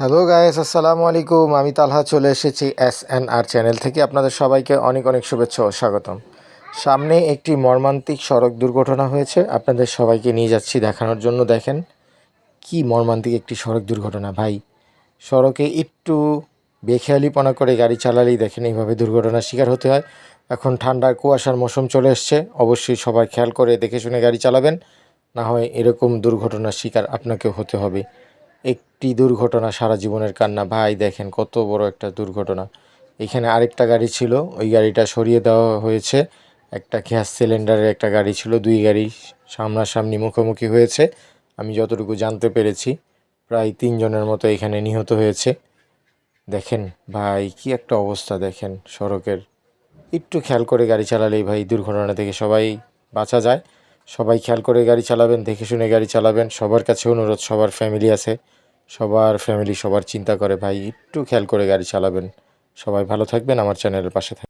Hello guys, আসসালামু আলাইকুম। আমি তালহা চলে এসেছি এস এন আর চ্যানেল থেকে। আপনাদের সবাইকে অনেক অনেক শুভেচ্ছা ও স্বাগতম। সামনে একটি মর্মান্তিক সড়ক দুর্ঘটনা হয়েছে। আপনাদের সবাইকে নিয়ে যাচ্ছি দেখানোর জন্য। দেখেন, কি মর্মান্তিক একটি সড়ক দুর্ঘটনা ভাই। সড়কে একটু বেখেয়ালিপনা করে গাড়ি চালালেই দেখেন এইভাবে দুর্ঘটনার শিকার হতে হয়। এখন ঠান্ডার কুয়াশার মৌসুম চলে এসছে। অবশ্যই সবাই খেয়াল করে দেখে শুনে গাড়ি চালাবেন। না হয় এরকম দুর্ঘটনার শিকার আপনাকেও হতে হবে। একটি দুর্ঘটনা সারা জীবনের কান্না। ভাই, দেখেন কত বড় একটা দুর্ঘটনা। এখানে আরেকটা গাড়ি ছিল, ওই গাড়িটা সরিয়ে দেওয়া হয়েছে। একটা গ্যাস সিলিন্ডারের একটা গাড়ি ছিল, দুই গাড়ি সামনাসামনি মুখোমুখি হয়েছে। আমি যতটুকু জানতে পেরেছি, প্রায় তিনজনের মতো এখানে নিহত হয়েছে। দেখেন ভাই, কি একটা অবস্থা দেখেন সড়কের। একটু খেয়াল করে গাড়ি চালালেই ভাই দুর্ঘটনা থেকে সবাই বাঁচা যায়। সবাই খেয়াল করে গাড়ি চালাবেন, দেখে শুনে গাড়ি চালাবেন। সবার কাছে অনুরোধ, সবার ফ্যামিলি আছে। সবার ফ্যামিলি সবার চিন্তা করে, ভাই, একটু খেয়াল করে গাড়ি চালাবেন। সবাই ভালো থাকবেন, আমার চ্যানেলের পাশে থাকবেন।